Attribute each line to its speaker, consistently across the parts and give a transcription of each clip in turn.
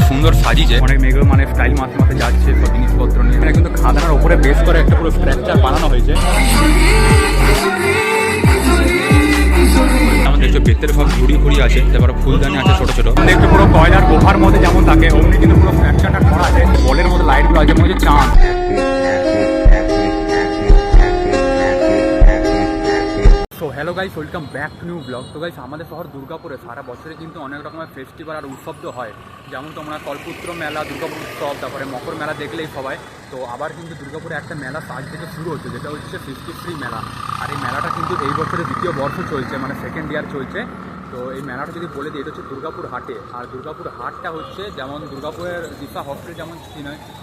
Speaker 1: Heavy সুন্দর সাজিয়েছে। অনেক মেঘের মানে স্টাইল মাসে মাসে যাচ্ছে সব জিনিসপত্র নিয়ে। এখানে কিন্তু খাদানার উপরে বেস করে একটা পুরো স্ট্রাকচার বানানো হয়েছে। যেমন দেখছ বেতের সব ঝুড়ি ঘুড়ি আছে তারপরে ফুলদানি আছে ছোট ছোট। দেখছ পুরো কয়লার গোফার মধ্যে যেমন থাকে অমনি কিন্তু পুরো ফ্র্যাকচারটা করা আছে। বলের মধ্যে লাইটগুলো আছে মনে হচ্ছে চাঁদ। Hello guys welcome back to new blog তো গাইস আমাদের শহর দুর্গাপুরে সারা বছরে কিন্তু অনেক রকমের ফেস্টিভ্যাল আর উৎসব তো হয়। যেমন তোমরা কলপুত্র মেলা, দুর্গাপুর উৎসব, তারপরে মকর মেলা দেখলেই সবাই। তো আবার কিন্তু দুর্গাপুরে একটা মেলা আজ থেকে শুরু হচ্ছে, যেটা হচ্ছে ফিফটি থ্রি মেলা। আর এই মেলাটা কিন্তু এই বছরে দ্বিতীয় বর্ষ চলছে মানে সেকেন্ড ইয়ার চলছে। তো এই মেলাটা যদি বলে দিই, এটা হচ্ছে দুর্গাপুর হাটে। আর দুর্গাপুর হাটটা হচ্ছে যেমন দুর্গাপুরের দিশা হসপিটাল যেমন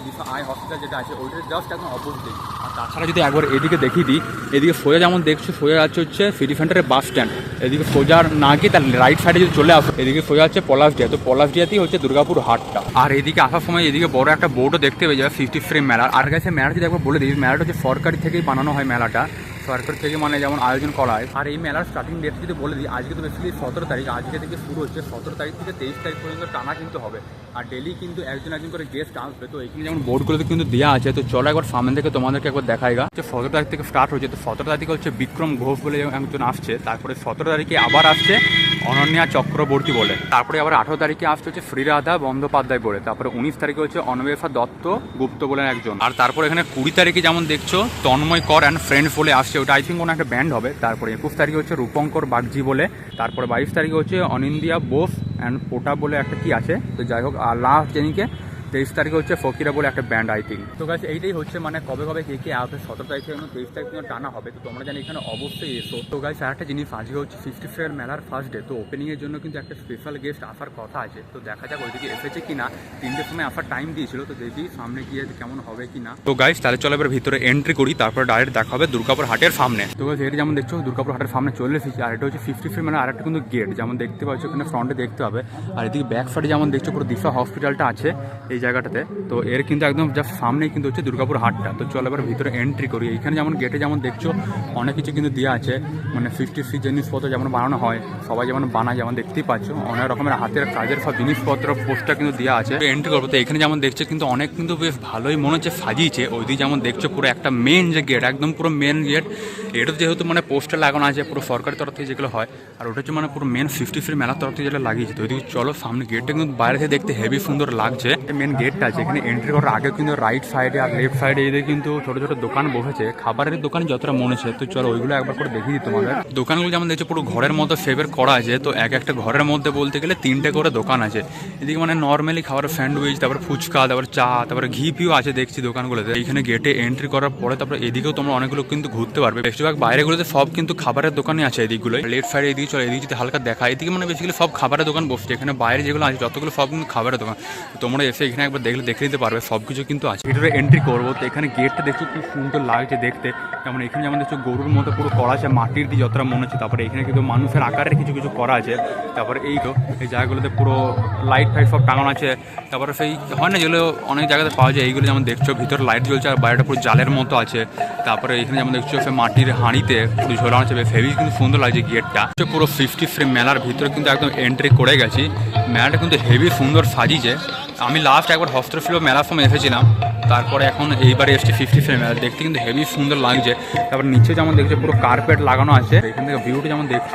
Speaker 1: দিশা আই হসপিটাল যেটা আছে, ওইটার জাস্ট একদম অপোজিটে আর তাছাড়া যদি একবার এদিকে দেখিয়ে দিই, এদিকে সোজা যেমন দেখছ, সোজা আছে হচ্ছে সিটি সেন্টারের বাস স্ট্যান্ড এদিকে সোজা না গিয়ে তার রাইট সাইডে যদি চলে আসো, এদিকে সোজা হচ্ছে পলাশডিয়া তো পলাশডিয়াতেই হচ্ছে দুর্গাপুর হাটটা। আর এদিকে আসার সময় এদিকে বড় একটা বোর্ডও দেখতে পেয়ে যাবে ফিফটি ফ্রি মেলার। আর কাছে মেলাটা যদি একবার বলে দিই মেলাটা হচ্ছে সরকারি থেকেই বানানো হয় মেলাটা। সরকার থেকে মানে যেমন আয়োজন করা হয়। আর এই মেলার স্টার্টিং ডেট যদি বলে দিই, আজকে তো বেসিক্যালি সতেরো তারিখ, আজকে থেকে শুরু হচ্ছে, সতেরো তারিখ থেকে তেইশ তারিখ পর্যন্ত টানা কিন্তু হবে। আর ডেলি কিন্তু একজন একজন করে গেস্ট আসবে, তো এখানে যেমন বোর্ডগুলোতে কিন্তু দেওয়া আছে, তো চলো একবার সামনে থেকে তোমাদেরকে একবার দেখাইগা যে সতেরো তারিখ থেকে স্টার্ট হচ্ছে, তো সতেরো তারিখে হচ্ছে বিক্রম ঘোষ বলে একজন আসছে, তারপরে সতেরো তারিখে আবার আসছে অনন্যা চক্রবর্তী বলে। তারপরে আবার আঠারো তারিখে আসতে হচ্ছে শ্রীরাধা বন্দ্যোপাধ্যায় বলে। তারপরে উনিশ তারিখে হচ্ছে অনবেশা দত্ত গুপ্ত বলে একজন। আর তারপর এখানে কুড়ি তারিখে যেমন দেখছ, তন্ময় কর অ্যান্ড ফ্রেন্ড বলে আসছে। ওটা আই থিঙ্ক কোনো একটা ব্যান্ড হবে। তারপরে একুশ তারিখে হচ্ছে রূপঙ্কর বাগজি বলে। তারপরে বাইশ তারিখে হচ্ছে অনিন্দিয়া বোস অ্যান্ড পোটা বলে একটা কি আছে? তো যাই হোক, আর লাস্ট যেদিকে তেইশ তারিখে হচ্ছে ফকিরা বলে একটা ব্যান্ড আই থিঙ্ক তো গাছ এইটাই হচ্ছে মানে কবে কবে কে কে আসবে সতেরো তারিখে এবং তেইশ তারিখ পর্যন্ত টানা হবে তো তোমরা জানি এখানে অবশ্যই এসো। তো গাছ আর একটা জিনিস আজকে হচ্ছে সিক্সটি ফেয়ার মেলার ফার্স্ট ডে তো ওপেনিংয়ের জন্য কিন্তু একটা স্পেশাল গেস্ট আসার কথা আছে। তো দেখা যাক ওইদিকে এসেছে কি না তিনটের সময় আসার টাইম দিয়েছিল তো দেখি সামনে গিয়ে কেমন হবে কি না তো গাইস তাহলে চলো এবার ভিতরে এন্ট্রি করি তারপর ডাইরেক্ট দেখা হবে দুর্গাপুর হাটের সামনে। তো গাইস এটা যেমন দেখছ দুর্গাপুর হাটের সামনে চলে এসেছি আর এটা হচ্ছে ফিফটি ফ্রি মানে আরেকটা কিন্তু গেট যেমন দেখতে পাচ্ছ এখানে ফ্রন্টে দেখতে হবে। আর এদিকে ব্যাক সাইডে যেমন দেখছ পুরো দিশা হসপিটালটা আছে এই জায়গাটাতে। তো এর কিন্তু একদম জাস্ট সামনেই কিন্তু হচ্ছে দুর্গাপুর হাটটা। তো চলো এবার ভিতরে এন্ট্রি করি। এখানে যেমন গেটে যেমন দেখছ, অনেক কিছু কিন্তু দেওয়া আছে। মানে ফিফটি ফ্রি জিনিসপত্র যেমন বানানো হয়, সবাই যেমন বানায়, যেমন দেখতেই পাচ্ছ, অনেক রকমের হাতের কাজের সব জিনিসপত্র পোস্টার কিন্তু দেওয়া আছে। এন্ট্রি করব। তো এখানে যেমন দেখছ, কিন্তু অনেক কিন্তু বেশ ভালোই মনে হচ্ছে সাজিয়েছে। ওইদিকে যেমন দেখছ, পুরো একটা মেন যে গেট একদম পুরো মেন গেট এটা যেহেতু মানে পোস্টার লাগানো আছে, পুরো সরকারের তরফ থেকে যেগুলো হয়, আর ওটা হচ্ছে মানে পুরো মেন ফিফটি ফ্রি মেলার তরফ থেকে যেটা লাগিয়েছে। তো ওইদিকে চলো, সামনে গেটটা কিন্তু বাইরে থেকে দেখতে হেভি সুন্দর লাগছে। মেন গেটটা আছে, এখানে এন্ট্রি করার আগে কিন্তু রাইট সাইডে আর লেফট সাইডে এদের কিন্তু ছোট ছোট দোকান বসেছে। খাবারের দোকান যতটা মনে হচ্ছে তো চলো ওইগুলো একবার করে দেখিয়ে দিই তোমাদের। দোকানগুলো যেমন দেখছ, পুরো ঘরের মতো ফেভার করা আছে, তো এক একটা ঘরের মধ্যে বলতে গেলে তিনটে করে দোকান আছে। এদিকে মানে নর্মালি খাবারের স্যান্ডউইচ তারপর ফুচকা, তারপর চা, তারপরে ঘি পিও আছে দেখছি দোকানগুলোতে। এইখানে গেটে এন্ট্রি করার পরে তারপরে এদিকেও তোমরা অনেকগুলো কিন্তু ঘুরতে পারবে। বেশিরভাগ বাইরেগুলোতে সব কিন্তু খাবারের দোকানই আছে এদিকগুলো লেফট সাইডে এদিকে চলো, এদিকে যদি হালকা দেখা, এদিকে মানে বেসিক্যালি সব খাবারের দোকান বসছে। এখানে বাইরে যেগুলো আছে, যতগুলো সব কিন্তু খাবারের দোকান। তোমরা এসে এখানে একবার দেখলে, দেখে নিতে পারবে সব কিছু কিন্তু আছে। এটারে এন্ট্রি করব, তো এখানে গেটটা দেখছ খুব সুন্দর লাগছে দেখতে। যেমন এখানে যেমন দেখছ গরুর মতো পুরো করা আছে, মাটির দিয়ে যতটা মনে হচ্ছে, তারপরে এখানে কিন্তু মানুষের আকারের কিছু কিছু করা আছে। তারপরে এই তো, এই জায়গাগুলোতে পুরো লাইট ফাইট সব টাঙানো আছে। তারপরে সেই, হয় না যেগুলো অনেক জায়গাতে পাওয়া যায়, এইগুলো যেমন দেখছ, ভিতরে লাইট জ্বলছে আর বাইরেটা পুরো জালের মতো আছে। তারপরে এখানে যেমন দেখছ সে মাটির হাঁড়িতে পুরো ঝোলানো আছে ফেবি কিন্তু সুন্দর লাগছে গেটটা পুরো ফিফটি ফ্রি মেলার ভিতরে কিন্তু একদম এন্ট্রি করে গেছি। মেলাটা কিন্তু হেভি সুন্দর সাজিয়েছে। আমি লাস্ট একবার হস্তশিল্প মেলার সময় এসেছিলাম। তারপরে এখন এইবারে এসছে ফিফটি ফ্রেম মেলা দেখতে কিন্তু হেভি সুন্দর লাগছে। তারপর নিচে যেমন দেখছ পুরো কার্পেট লাগানো আছে। এখান থেকে ভিউটা যেমন দেখছ।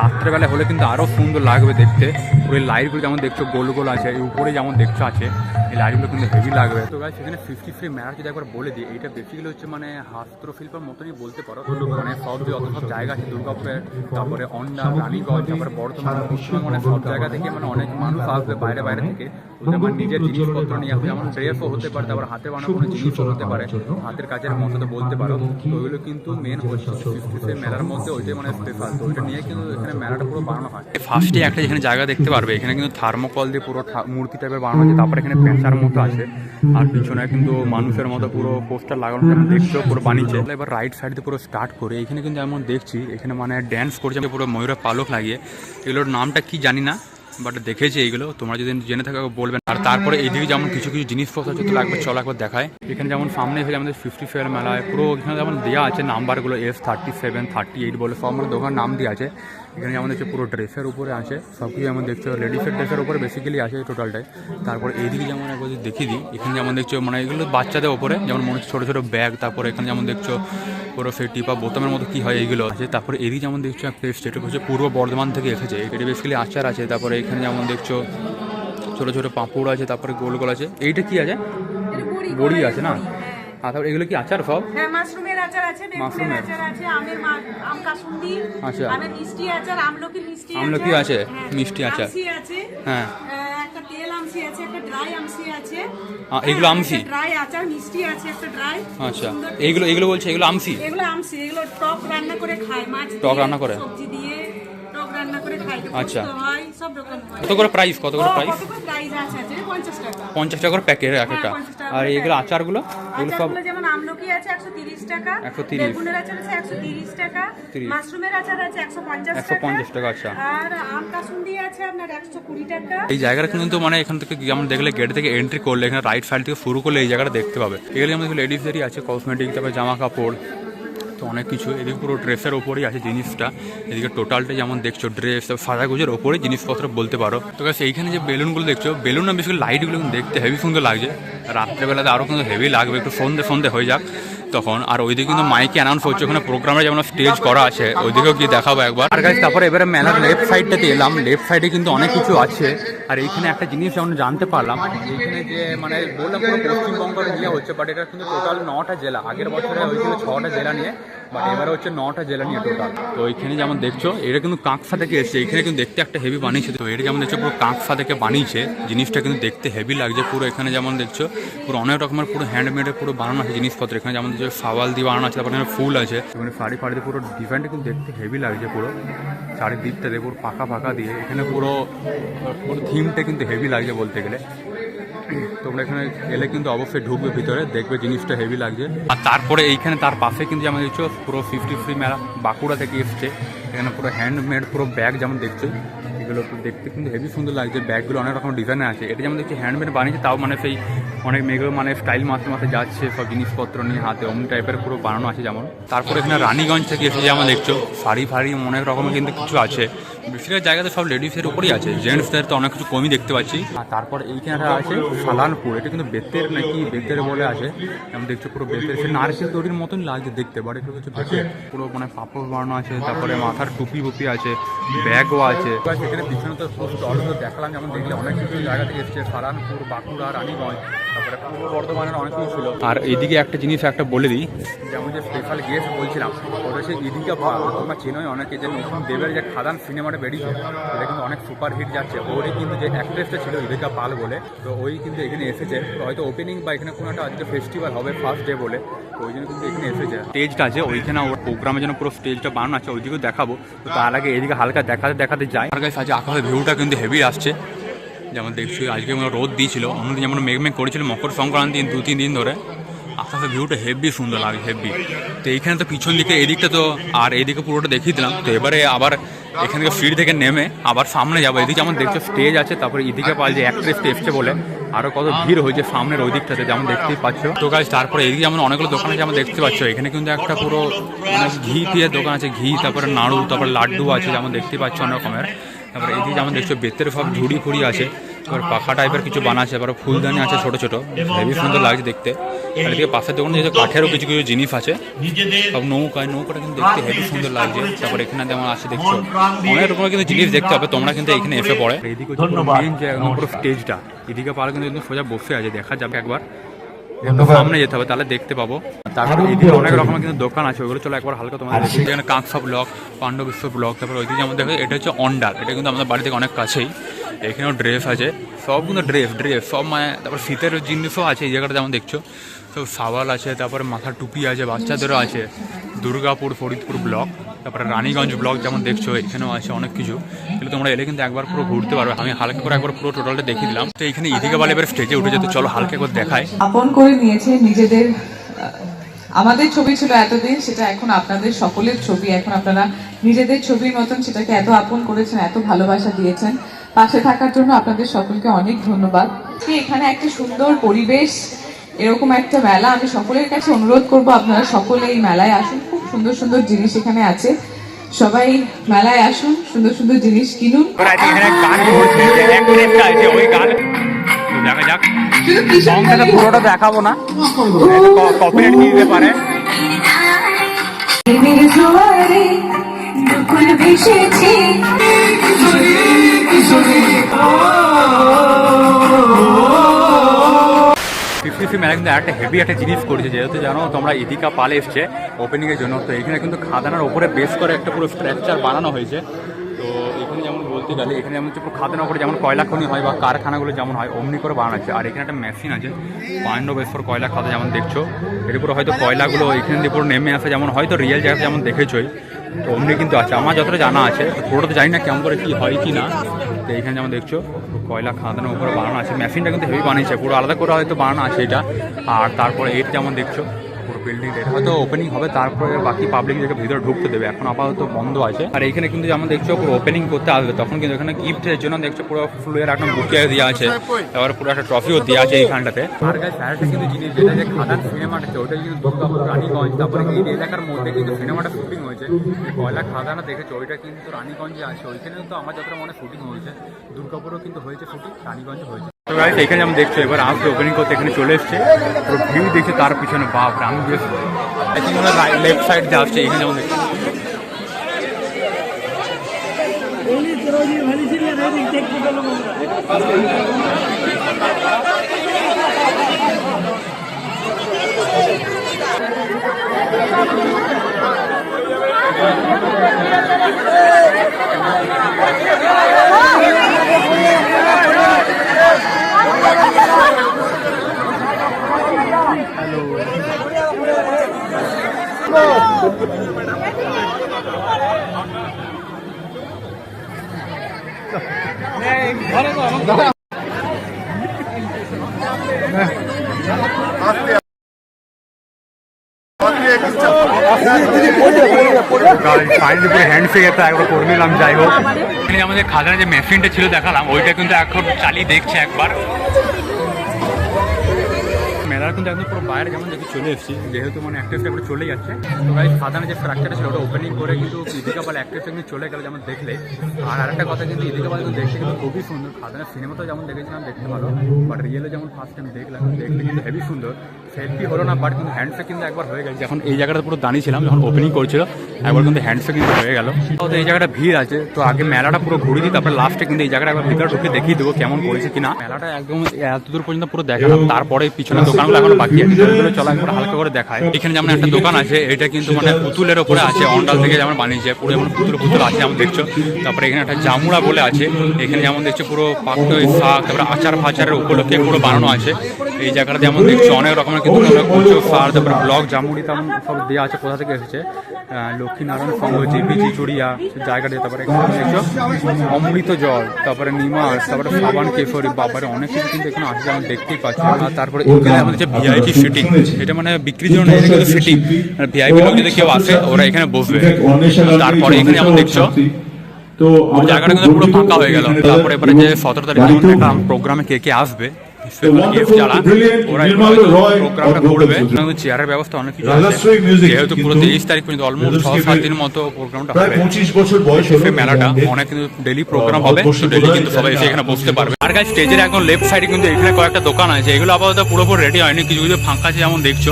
Speaker 1: রাত্রেবেলা হলে কিন্তু আরও সুন্দর লাগবে দেখতে। ওই লাইটগুলো যেমন দেখছ, গোল গোল আছে উপরে যেমন দেখছ আছে, এই লাইটগুলো কিন্তু হেভি লাগবে। তো গাছ সেখানে ফিফটি ফ্রি মেলা যদি একবার বলে দিই, এইটা বেসিক্যালি হচ্ছে মানে হস্তশিল্পের মতনই বলতে পারো। মানে সব যে অত সব জায়গা আছে দুর্গাপুরে তারপরে অন্ডা, রানীগঞ্জ, তারপরে বর্ধমান পশ্চিমবঙ্গ মানে সব জায়গা থেকে মানে অনেক মানুষ আসবে বাইরে বাইরে থেকে। ওদের মানে নিজের জিনিসপত্র নিয়ে আসবে, যেমন ড্রেসও হতে পারে, তারপর হাতে বানানো কোনো জিনিসও হতে পারে। হাতের কাজের মতো তো বলতে পারো। তো ওইগুলো কিন্তু মেন হচ্ছে ফিফটি ফ্রি মেলার মধ্যে ওইটাই মানে স্পেশাল তো ওইটা নিয়ে কিন্তু এখানে মেলাটা পুরো বানানো হয়। ফার্স্টে একটা এখানে জায়গা দেখতে পারবে এখানে কিন্তু থার্মোকল দিয়ে পুরো মূর্তি টাইপের বানানো আছে তারপরে এখানে পেঁচার মতো আছে আর পিছনে কিন্তু মানুষের মতো পুরো পোস্টার লাগানো যেমন দেখছ পুরো বানিয়েছে। এবার রাইট সাইড দিয়ে পুরো স্টার্ট করে এখানে কিন্তু এমন দেখছি এখানে মানে ড্যান্স করছে পুরো ময়ূরের পালক লাগিয়ে। এগুলোর নামটা কি জানি না বাট দেখেছি এইগুলো তোমরা যদি জেনে থাকো বলবেন আর তারপরে এইদিকে যেমন কিছু কিছু জিনিসপত্র আছে তো লাগবে চল একবার দেখায়। এখানে যেমন সামনে এসে আমাদের ফিফটি ফেয়ার মেলায় পুরো এখানে যেমন দেওয়া আছে নাম্বারগুলো S thirty seven thirty eight বলে সব মানে দোকান নাম দেওয়া আছে। এখানে যেমন দেখছ পুরো ড্রেসের উপরে আছে সব কিছু যেমন দেখছ লেডিসের ড্রেসের উপরে বেসিক্যালি আছে টোটালটাই তারপর এইদিকে যেমন একবার যদি দেখিয়ে দিই এখানে যেমন দেখছ মানে এগুলো বাচ্চাদের ওপরে যেমন মনে হচ্ছে ছোটো ছোটো ব্যাগ তারপরে এখানে যেমন দেখছ পুরো সেই টিপা বোতামের মতো কী হয় এইগুলো আছে। তারপরে এদিকে যেমন দেখছ একটা স্টেট হচ্ছে পূর্ব বর্ধমান থেকে এসেছে এটা বেসিক্যালি আচার আছে। তারপরে এখানে যেমন দেখছ ছোটো ছোটো পাঁপড় আছে তারপরে গোল গোল আছে। এইটা কি আছে? বড়ি আছে না? আর তারপর এগুলো কি আচার সব
Speaker 2: হ্যাঁ মাশরুমের আচার আছে বেগুনের আচার আছে আমের আম কাসুন্দি
Speaker 1: আচ্ছা।
Speaker 2: আমের মিষ্টি আচার আমলকি মিষ্টি
Speaker 1: আমলকি আছে,
Speaker 2: হ্যাঁ,
Speaker 1: মিষ্টি আচার।
Speaker 2: আছে
Speaker 1: হ্যাঁ।
Speaker 2: একটা তেল আমসি আছে একটা ড্রাই আমসি আছে।
Speaker 1: আ, এগুলো আমসি?
Speaker 2: ড্রাই আচার মিষ্টি আছে একটা ড্রাই।
Speaker 1: আচ্ছা। এইগুলো এইগুলো বলছে এগুলো আমসি?
Speaker 2: এগুলো আমসি এগুলো টক রান্না করে খায় মাছ
Speaker 1: টক রান্না করে?
Speaker 2: সবজি দিয়ে টক রান্না করে খায়।
Speaker 1: আচ্ছা।
Speaker 2: হয় হয়।
Speaker 1: কত করে প্রাইস কত করে প্রাইস
Speaker 2: কত করে প্রাইস আছে? আছে 50 টাকা।
Speaker 1: পঞ্চাশ টাকা করে প্যাকেট এক একটা।
Speaker 2: হ্যাঁ, 50 টাকা
Speaker 1: আর
Speaker 2: করে
Speaker 1: এইগুলো আচারগুলো এগুলো সব
Speaker 2: আচারগুলো যেমন আমলকি আছে 130 টাকা
Speaker 1: 130
Speaker 2: বেগুনের আচার আছে 130 টাকা মাশরুমের আচার আছে 150 টাকা।
Speaker 1: 150 টাকা, আচ্ছা।
Speaker 2: আর আম কাসুন্দি আছে আপনার 120 টাকা।
Speaker 1: এই জায়গাটা কিন্তু মানে এখান থেকে যেমন দেখলে গেট থেকে এন্ট্রি করলে এখানে রাইট সাইড থেকে শুরু করলে এই জায়গাটা দেখতে পাবে। এগুলো লেডিসদেরই আছে কসমেটিক তারপরে জামা কাপড় অনেক কিছু, এদিকে পুরো ড্রেসের ওপরেই আছে জিনিসটা। এদিকে টোটালটা যেমন দেখছ, ড্রেস, সাজাগুজের ওপরে জিনিসপত্র বলতে পারো। তো কাছে এইখানে যে বেলুনগুলো দেখছ, বেলুন না, বেশি লাইটগুলো দেখতে হেভি সুন্দর লাগছে। রাত্রেবেলাতে আরও কিন্তু হেভি লাগবে, একটু সন্ধে সন্ধে হয়ে যাক। তখন, আর ওইদিকে কিন্তু মাইকে অ্যানাউন্স হচ্ছে, ওখানে প্রোগ্রামে যেমন স্টেজ করা আছে, ওইদিকেও গিয়ে দেখাবো একবার। আর গাছ তারপরে এবারে মেলার লেফট সাইডটাতে এলাম লেফট সাইডে কিন্তু অনেক কিছু আছে। আর এইখানে একটা জিনিস যেমন জানতে পারলাম, এইখানে যে মানে বললাম পশ্চিমবঙ্গ ইয়ে হচ্ছে বাট এটা কিন্তু টোটাল নটা জেলা। আগের বছরে হয়েছিল ছটা জেলা নিয়ে। বাট এবারে হচ্ছে নটা জেলা নিয়ে টোটাল তো এইখানে যেমন দেখছ এটা কিন্তু কাঁকসা থেকে এসছে। এখানে কিন্তু দেখতে একটা হেভি বানিয়েছে। তো এটা যেমন দেখছ পুরো কাঁকসা থেকে বানিয়েছে। জিনিসটা কিন্তু দেখতে হেভি লাগছে। পুরো এখানে যেমন দেখছ পুরো অনেক রকমের পুরো হ্যান্ডমেডে পুরো বানানো আছে জিনিসপত্র। এখানে যেমন দেখছ সাওয়াল দিয়ে বানানো আছে তারপরে ফুল আছে। এখানে শাড়ি ফাড়ি দিয়ে পুরো ডিজাইনটা কিন্তু দেখতে হেভি লাগছে পুরো। চারিদিকটা দিয়ে পুরো ফাঁকা ফাঁকা দিয়ে। এখানে পুরো পুরো থিমটা কিন্তু হেভি লাগছে বলতে গেলে। তোমরা এখানে এলে কিন্তু অবশ্যই ঢুকবে ভিতরে, দেখবে জিনিসটা হেভি লাগছে। আর তারপরে এইখানে তার পাশে কিন্তু যেমন দেখছ, পুরো ফিফটি ফ্রি মেলা বাঁকুড়া থেকে এসছে। এখানে পুরো হ্যান্ডমেড পুরো ব্যাগ যেমন দেখছ, এগুলো দেখতে কিন্তু হেভি সুন্দর লাগছে। ব্যাগগুলো অনেক রকম ডিজাইনে আছে। এটা যেমন দেখছি হ্যান্ডমেড বানিয়েছে, তাও মানে সেই অনেক মেয়েগুলো মানে স্টাইল মারতে মারতে যাচ্ছে, সব জিনিসপত্র নিয়ে হাতে, অমনি টাইপের পুরো বানানো আছে যেমন। তারপরে এখানে রানীগঞ্জ থেকে এসে যেমন দেখছ, শাড়ি ফাড়ি অনেক রকমের কিন্তু কিছু আছে। বেশিরভাগ জায়গাতে সব লেডিসের উপরেই আছে। জেন্টসদের তো অনেক কিছু কমই দেখতে পাচ্ছি। আর তারপর এইখানে আছে সালানপুর। এটা কিন্তু বেতের নাকি? বেতের বলে আছে। যেমন দেখছ পুরো বেতের। সে নারকেল তৈরির মতন লাগছে দেখতে বাট এগুলো হচ্ছে বেতের পুরো মানে পাপড় বানানো আছে তারপরে মাথার টুপি বুপি আছে ব্যাগও আছে। সেখানে পিছনে তো স্টলগুলো দেখালাম যেমন দেখলে অনেক কিছু জায়গা থেকে এসছে। সালানপুর বাঁকুড়া রানীগঞ্জ তারপরে পূর্ব বর্ধমানের অনেক কিছু ছিল। আর এইদিকে একটা জিনিস একটা বলে দিই। যেমন যে স্পেশাল গেস্ট বলছিলাম ওটা হচ্ছে ইদিকা পাল তোমরা চেনোই অনেকে যে নতুন দেবের যে খাদান সিনেমাটা বেরিয়েছে। এটা কিন্তু অনেক সুপার হিট যাচ্ছে। ওরই কিন্তু যে অ্যাক্ট্রেসটা ছিল ইদিকা পাল বলে তো ওই কিন্তু এখানে এসেছে। হয়তো ওপেনিং বা এখানে কোনো একটা আজকে ফেস্টিভ্যাল হবে ফার্স্ট ডে বলে তো ওই জন্য কিন্তু এখানে এসেছে। স্টেজটা আছে ওইখানে ওর প্রোগ্রামের জন্য পুরো স্টেজটা বানানো আছে ওইদিকেও দেখাবো। তো তার আগে এদিকে হালকা দেখাতে দেখাতে যায় আর কাছে আজ আকাশের ভিউটা কিন্তু হেভি আসছে। যেমন দেখছি আজকে মনে রোদ দিয়েছিল। অন্যদিন যেমন মেঘমেঘ মেঘ করেছিল মকর সংক্রান্তি দু তিন দিন ধরে। আকাশের ভিউটা হেভি সুন্দর লাগে হেভি তো এইখানে তো পিছন দিকে এদিকটা তো আর এদিকে পুরোটা দেখিয়ে দিলাম। তো এবারে আবার এখান থেকে সিঁড়ি থেকে নেমে আবার সামনে যাব। এদিকে যেমন দেখছ স্টেজ আছে, তারপরে এদিকে পাল যে অ্যাক্ট্রেসটা এসছে বলে আরও কত ভিড় হয়েছে সামনের ওই দিকটাতে, যেমন দেখতেই পাচ্ছ। তো গাছ তারপরে এদিকে যেমন অনেকগুলো দোকান আছে, যেমন দেখতে পাচ্ছ, এখানে কিন্তু একটা পুরো মানে ঘি দিয়ে দোকান আছে, ঘি, তারপরে নাড়ু, তারপরে লাড্ডু আছে, যেমন দেখতে পাচ্ছ অনেক রকমের। তারপরে এদিকে যেমন দেখছ, বেতের সব ঝুড়ি ফুড়ি আছে এবার পাখা টাইপের কিছু বানা আছে এবার ফুলদানি আছে ছোট ছোট, হেভি সুন্দর লাগছে দেখতে। আর এদিকে পাশের দোকানে যে কাঠেরও কিছু কিছু জিনিস আছে সব নৌকায় নৌকাটা কিন্তু দেখতে হেভি সুন্দর লাগছে। তারপর এখানে যেমন আছে দেখছ অনেক রকমের কিন্তু জিনিস দেখতে হবে তোমরা কিন্তু এখানে এসে পড়ে। এদিকে পুরো যে একদম পুরো স্টেজটা এদিকে পাড়া কিন্তু একদম সোজা বসে আছে দেখা যাবে একবার। সামনে যেতে হবে তাহলে দেখতে পাবো। তারপরে এদিকে অনেক রকমের কিন্তু দোকান আছে ওগুলো চলো একবার হালকা তোমাদের এখানে কাঁকসা ব্লক পাণ্ডব বিশ্ব ব্লক তারপরে ওইদিকে যেমন দেখো এটা হচ্ছে অন্ডার এটা কিন্তু আমাদের বাড়ি থেকে অনেক কাছেই। এখানেও ড্রেস আছে সব কিন্তু ড্রেস ড্রেস সব মানে তারপর শীতের জিনিসও আছে এই জায়গাটা যেমন দেখছ। সব সাওয়াল আছে, তারপরে মাথার টুপি আছে, বাচ্চাদেরও আছে। দুর্গাপুর, ফরিদপুর ব্লক, তারপরে রানীগঞ্জ ব্লক যেমন দেখছ, এখানেও আছে অনেক কিছু। কিন্তু তোমরা এলে কিন্তু একবার পুরো ঘুরতে পারবে। আমি হালকা করে একবার পুরো টোটালটা দেখিয়ে দিলাম। তো এখানে ইদিকা বালে এবার স্টেজে উঠে যেতে চলো হালকা করে দেখায়
Speaker 3: আপন করে নিয়েছে নিজেদের আমাদের ছবি ছিল এতদিন, সেটা এখন আপনাদের সকলের ছবি। এখন আপনারা নিজেদের ছবির মতন সেটাকে এত আপন করেছেন, এত ভালোবাসা দিয়েছেন। পাশে থাকার জন্য আপনাদের সকলকে অনেক ধন্যবাদ। এখানে একটা সুন্দর পরিবেশ এরকম একটা মেলা আমি সকলের কাছে অনুরোধ করব আপনারা সকলে এই মেলায় আসুন। খুব সুন্দর সুন্দর জিনিস এখানে আছে। সবাই মেলায় আসুন সুন্দর সুন্দর জিনিস কিনুন।
Speaker 1: পুরোটা দেখাবো না। কপিরাইট দিতে পারে।
Speaker 4: ভেসেছে।
Speaker 1: ফিফটি মেলা কিন্তু একটা হেভি একটা জিনিস করেছে, যেহেতু জানো তোমরা ইদিকা পাল এসছে ওপেনিংয়ের জন্য। তো এখানে কিন্তু খাদানার ওপরে বেস করে একটা পুরো স্ট্রাকচার বানানো হয়েছে। তো এখানে যেমন বলতে গেলে, এখানে যেমন হচ্ছে পুরো খাদানার ওপরে যেমন কয়লা খনি হয় বা কারখানাগুলো যেমন হয়, অমনি করে বানানো আছে আর এখানে একটা মেশিন আছে, পাণ্ডবেশ্বর কয়লা খাদা যেমন দেখছ। এর উপরে হয়তো কয়লাগুলো এখান দিয়ে পুরো নেমে আসে যেমন, হয়তো রিয়েল জায়গাতে যেমন দেখেছোই। তো অমনি কিন্তু আছে। আমার যতটা জানা আছে, পুরোটা তো জানি না কেমন করে কী হয় কি না। তো এইখানে যেমন দেখছ, কয়লা খাঁদানোর উপরে বানানো আছে। মেশিনটা কিন্তু হেভি বানিয়েছে, পুরো আলাদা করে হয়তো বানানো আছে এটা। আর তারপরে এর যেমন দেখছ পুরো বিল্ডিংটা এটা হয়তো ওপেনিং হবে তারপরে বাকি পাবলিক জায়গা ভিতরে ঢুকতে দেবে। এখন আপাতত বন্ধ আছে। আর এখানে কিন্তু যেমন দেখছ পুরো ওপেনিং করতে আসবে তখন কিন্তু এখানে গিফটের জন্য দেখছ পুরো ফুলের একটা বুকে দেওয়া আছে। তারপরে পুরো একটা ট্রফিও দেওয়া আছে এইখানটাতে। আর গাছ কিন্তু জিনিস যেটা যে খাদান সিনেমাটা আছে ওটা কিন্তু দুর্গাপুর রানীগঞ্জ তারপরে এই এলাকার মধ্যে কিন্তু সিনেমাটা শুটিং হয়েছে। কয়লা খাদানা দেখেছ ওইটা কিন্তু রানীগঞ্জে আছে। ওইখানে কিন্তু আমার যতটা মনে শুটিং হয়েছে। দুর্গাপুরও কিন্তু হয়েছে শুটিং রানীগঞ্জে হয়েছে। গাইস এখানে যেমন দেখছ এবার আসবে ওপেনিং করতে এখানে চলে এসছে। পুরো ভিউ দেখছে তার পিছনে বাপ রে, আমি বেশ লেফট সাইড আসছে এখানে যেমন দেখছ। আজকে আজকে ফাইনালি পুরো হ্যান্ড ফিগারটা একবার করে নিলাম যাই হোক। এখানে আমাদের খাজানা যে মেশিনটা ছিল দেখালাম ওইটা কিন্তু এখন চালিয়ে দেখছে একবার। মেলার কিন্তু একদম পুরো বাইরে যেমন দেখি চলে এসেছি যেহেতু মানে অ্যাক্ট্রেস একবার চলে যাচ্ছে। তো গাইজ সাধারণ যে স্ট্রাকচারটা ছিল ওটা ওপেনিং করে কিন্তু ইদিকা পাল অ্যাক্ট্রেস কিন্তু চলে গেল যেমন দেখলে। আর আরেকটা কথা কিন্তু ইদিকা পাল কিন্তু দেখতে কিন্তু খুবই সুন্দর। খাদানের সিনেমাতেও যেমন দেখেছিলাম দেখতে ভালো। বাট রিয়েলে যেমন ফার্স্ট টাইম দেখলাম দেখতে কিন্তু হেভি সুন্দর। সেলফি হলো না বাট কিন্তু হ্যান্ডসে কিন্তু একবার হয়ে গেছে। যখন এই জায়গাটা পুরো দাঁড়িয়েছিলাম যখন ওপেনিং করছিল একবার কিন্তু হ্যান্ডসে কিন্তু হয়ে গেল। তো এই জায়গাটা ভিড় আছে তো আগে মেলাটা পুরো ঘুরে দিই তারপরে লাস্টে কিন্তু এই জায়গাটা একবার ভিতরে ঢুকে দেখিয়ে দেবো কেমন করেছে কিনা। মেলাটা একদম এত দূর পর্যন্ত পুরো দেখালাম তারপরে পিছনে দোকানগুলো এখনও বাকি আছে। চলা একবার হালকা করে দেখায় এখানে যেমন একটা দোকান আছে এটা কিন্তু মানে পুতুলের ওপরে আছে অন্ডাল থেকে যেমন বানিয়েছে পুরো যেমন পুতুল পুতুল আছে যেমন দেখছ। তারপরে এখানে একটা জামুড়া বলে আছে এখানে যেমন দেখছ পুরো পাকটই শাক তারপরে আচার ফাচারের উপলক্ষে পুরো বানানো আছে। এই জায়গাটা যেমন দেখছ অনেক রকমের কিন্তু তোমরা কুচো সার তারপরে ব্লক জামুড়ি তেমন সব দেওয়া আছে কোথা থেকে এসেছে? লক্ষ্মীনারায়ণ সংঘ চুড়িয়া জায়গাটা তারপরে এখানে দেখছ অমৃত জল তারপরে নিমাস তারপরে সাবান কেশরী বাবারে অনেক কিছু কিন্তু এখানে আছে যেমন দেখতেই পাচ্ছি। আর তারপরে এখানে আমাদের যে ভিআইপি সিটিং এটা মানে বিক্রির জন্য এটা কিন্তু সিটিং ভিআইপি লোক যদি কেউ আসে ওরা এখানে বসবে। তারপরে এখানে যেমন দেখছ।
Speaker 5: তো
Speaker 1: জায়গাটা কিন্তু পুরো ফাঁকা হয়ে গেল। তারপরে এবারে যে সতেরো তারিখ প্রোগ্রামে কে কে আসবে যারা ওরা প্রোগ্রামটা করবে। চেয়ারের ব্যবস্থা অনেক কিছু আছে। যেহেতু পুরো তেইশ তারিখ পর্যন্ত অলমোস্ট ছ সাত দিন মতো প্রোগ্রামটা হবে।
Speaker 5: পঁচিশ বছর বয়স হলো।
Speaker 1: মেলাটা অনেক কিন্তু ডেলি প্রোগ্রাম হবে। ডেলি কিন্তু সবাই এসে এখানে বসতে পারবে। আর গাছ স্টেজের একদম লেফট সাইডে কিন্তু এখানে কয়েকটা দোকান আছে। এগুলো আপাতত পুরোপুরি রেডি হয়নি। কিছু কিছু ফাঁকা আছে যেমন দেখছ।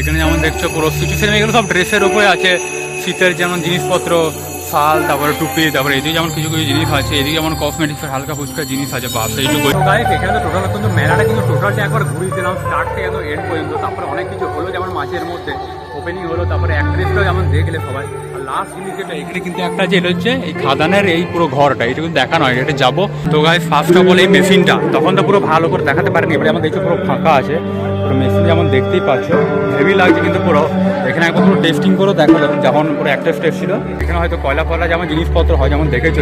Speaker 1: এখানে যেমন দেখছ পুরো সিচুয়েশন এগুলো সব ড্রেসের উপরে আছে। শীতের যেমন জিনিসপত্র শাল তারপরে টুপি, তারপরে এদিকে যেমন কিছু কিছু জিনিস আছে, এদিকে যেমন কসমেটিক্সের হালকা ফুচকা জিনিস আছে, বাস এইটুকু এখানে তো টোটাল কিন্তু মেলাটা কিন্তু টোটালটা একবার ঘুরিয়ে দিলাম স্টার্ট থেকে এন্ড পর্যন্ত, তারপরে অনেক কিছু হলো যেমন মাছের মধ্যে ওপেনিং হলো, তারপরে অ্যাক্ট্রেসটাও যেমন দেখলে সবাই। লাস্ট যেটা এখানে কিন্তু একটা যে হচ্ছে, এই খাদানের এই পুরো ঘরটা, এটা কিন্তু দেখানো এটা যাব। তো ফার্স্ট অফ এই মেশিনটা, তখন তো পুরো ভালো করে দেখাতে পারেনি, এবারে যেমন পুরো ফাঁকা আছে। পুরো মেশিন যেমন দেখতেই হেভি লাগছে কিন্তু পুরো। এখানে পুরো টেস্টিং যাবে যখন পুরো একটা স্টেপ ছিল, এখানে হয়তো কয়লা যেমন জিনিসপত্র হয়, যেমন দেখেছ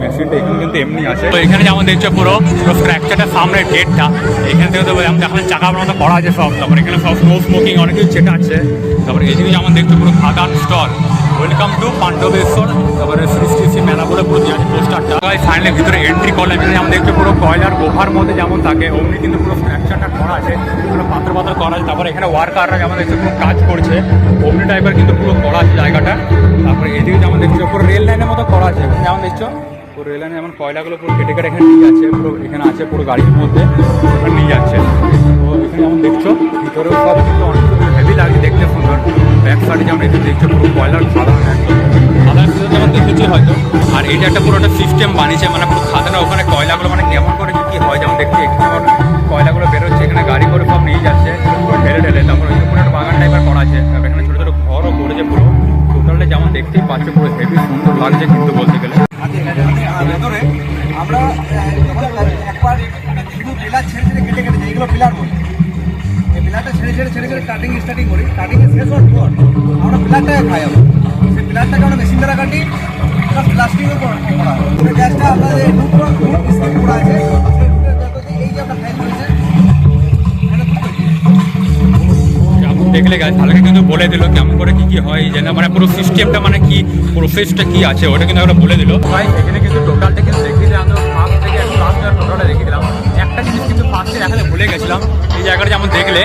Speaker 1: মেশিনটা এখানে কিন্তু এমনি আছে। তো এখানে যেমন দেখছ পুরো পুরো স্ট্রাকচারটা সামনের গেটটা এখান থেকে তো যেমন দেখানো চাকা মতো করা আছে সব, তারপরে এখানে সব স্নো স্মোকিং অনেক কিছু আছে তারপরে এদিকে যেমন দেখছ পুরো খাদান স্টল ওয়েলকাম টু পাণ্ডবেশ্বর তারপরে শ্রী শ্রী শ্রী মেলা বলে পুরো দিয়ে আছে পোস্টারটা ফাইনালি ভিতরে এন্ট্রি করলাম এখানে যেমন দেখছ পুরো কয়লার গোফার মধ্যে যেমন থাকে, অমনি কিন্তু পুরো স্ট্রাকচারটা করা আছে। পুরো পাত্র পাত্র করা আছে। তারপরে এখানে ওয়ার্কাররা যেমন দেখছ পুরো কাজ করছে, অমনি টাইপের কিন্তু পুরো করা আছে জায়গাটা। তারপরে এদিকে যেমন দেখছ, পুরো রেল লাইনের মতো করা আছে। যেমন দেখছ, পুরো রেল লাইনে যেমন কয়লাগুলো পুরো কেটে কেটে এখানে নিয়ে যাচ্ছে, পুরো এখানে আছে পুরো গাড়ির মধ্যে নিয়ে যাচ্ছে। তো এখানে যেমন দেখছ, ভিতরেও সব কিন্তু অনেক হেভি দেখতে সুন্দর ব্যাক সাইডে যেমন এখানে দেখছ পুরো কয়লার একদম সাধারণ যেমন দেখেছি হয়তো। আর এটা একটা পুরো একটা সিস্টেম বানিয়েছে মানে পুরো খাদানা ওখানে কয়লাগুলো মানে কেমন করে কি কি হয় যেমন দেখছি এখানে যেমন কয়লাগুলো বেরোচ্ছে এখানে গাড়ি করে সব নিয়ে যাচ্ছে পুরো ঢেলে ঢেলে। তারপর ওই পুরো একটা বাগান টাইপের করা আছে। তারপর এখানে ছোটো ছোটো ঘরও করেছে পুরো। টোটালটা যেমন দেখতেই পাচ্ছে পুরো হেভি সুন্দর লাগছে কিন্তু বলতে গেলে।
Speaker 6: আমরা একবার শুধু পিলার ছেড়ে ছেড়ে কেটে কেটে যাই এগুলো পিলার বলি। এই পিলারটা ছেড়ে ছেড়ে ছেড়ে ছেড়ে কাটিং স্টার্টিং করি। কাটিং শেষ হওয়ার পর আমরা পিলারটাকে খাই আবার সেই পিলারটাকে আমরা মেশিন দ্বারা কাটি প্লাস প্লাস্টিকও করা হয়। গ্যাসটা আপনাদের করা আছে। এই যে আপনার দুটো
Speaker 1: যেমন দেখলে গাছ ভালোকে কিন্তু বলে দিল কেমন করে কি কি হয় যে না মানে পুরো সিস্টেমটা মানে কি প্রসেসটা কি আছে ওটা কিন্তু আমরা বলে দিল। ভাই এখানে কিন্তু টোটালটা কিন্তু দেখিয়ে দিলাম ফার্স্ট থেকে লাস্ট টোটালটা দেখিয়ে দিলাম। ফার্স্টে দেখাতে ভুলে গেছিলাম। এই জায়গাটা যেমন দেখলে,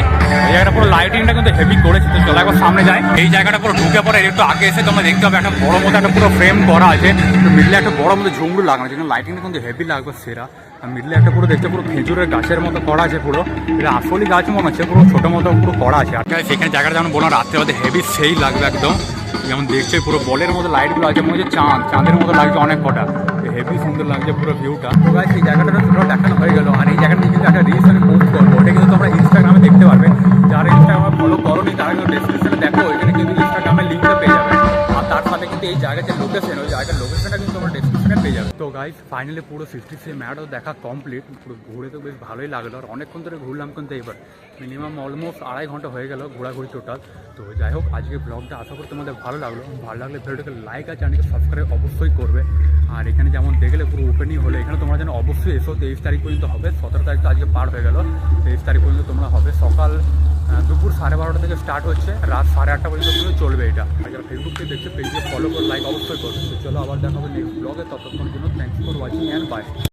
Speaker 1: এই জায়গাটা পুরো লাইটিংটা কিন্তু হেভি করেছে। তো চলো একবার সামনে যায় এই জায়গাটা পুরো ঢুকে পরে একটু আগে এসে তোমরা দেখতে হবে একটা বড় মতো একটা পুরো ফ্রেম করা আছে। মিডলে একটা বড় মতো ঝুমরু লাগানো যেখানে লাইটিংটা কিন্তু হেভি লাগবে, সেরা। আর মিডলে একটা পুরো দেখতে পুরো খেজুরের গাছের মতো করা আছে পুরো। এটা আসলি গাছ মনে হচ্ছে, পুরো ছোটো মতো পুরো করা আছে। আর সেখানে জায়গাটা যেমন বললাম, রাত্রে মধ্যে হেভি সেই লাগবে একদম। যেমন দেখছে, পুরো বলের মতো লাইটগুলো আছে। মনে হচ্ছে চাঁদ, চাঁদের মতো লাগছে অনেক কটা। হেভি সুন্দর লাগছে পুরো ভিউটা গাছ এই জায়গাটা পুরো দেখানো হয়ে গেল। আর এই জায়গাটা কিন্তু একটা রিলস আমি পোস্ট করব। ওটা কিন্তু তোমরা ইনস্টাগ্রামে দেখতে পারবে। যারা ইনস্টাগ্রামে ফলো করোনি তারা কিন্তু ডেসক্রিপশনে দেখো। এখানে কিন্তু ইনস্টাগ্রামের লিঙ্কটা পেয়ে যাবে। আর তার সাথে কিন্তু এই জায়গার লোকেশন ওই জায়গার লোকেশনটা কিন্তু তোমরা ডেসক্রিপশনে যাবে। তো গাইজ ফাইনালি পুরো সিক্সটি থ্রি ম্যাটও দেখা কমপ্লিট পুরো ঘুরে তো বেশ ভালোই লাগল। আর অনেকক্ষণ ধরে ঘুরলাম কিন্তু এবার মিনিমাম অলমোস্ট আড়াই ঘণ্টা হয়ে গেল ঘোরাঘুরি টোটাল তো যাই হোক, আজকে ব্লগটা আশা করি তোমাদের ভালো লাগল। ভালো লাগলে ভিডিওটাকে লাইক আর চ্যানেলকে সাবস্ক্রাইব অবশ্যই করবে। আর এখানে যেমন দেখলে পুরো ওপেনিং হলো, এখানে তোমরা যেন অবশ্যই এসো, তেইশ তারিখ পর্যন্ত হবে। সতেরো তারিখ তো আজকে পার হয়ে গেল। তেইশ তারিখ পর্যন্ত তোমরা হবে। সকাল দুপুর সাড়ে বারোটা থেকে স্টার্ট হচ্ছে। রাত সাড়ে আটটা পর্যন্ত পুরো চলবে এটা। যারা ফেসবুক থেকে দেখছে পেজে ফলো করে লাইক অবশ্যই করবে চলো আবার দেখাবো নেক্সট ব্লগে ততক্ষণ জন্য thank for watching and bye